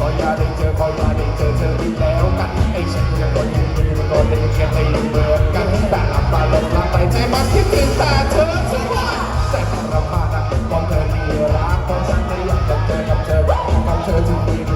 ก็อย่าได้เจอก็อย่าได้เจอเธอที่แล้วกันไอ้ฉันยังก็ยืนยืนก็ได้แค่ไม่เบื่อกันแต่หลับไปหลบไปใจมันคิดถึงแต่เธอสักวันแต่ทรมันนะมองเธอมีรักเพราะฉันไม่อยากจะเจอกับเธอความเธอที่มี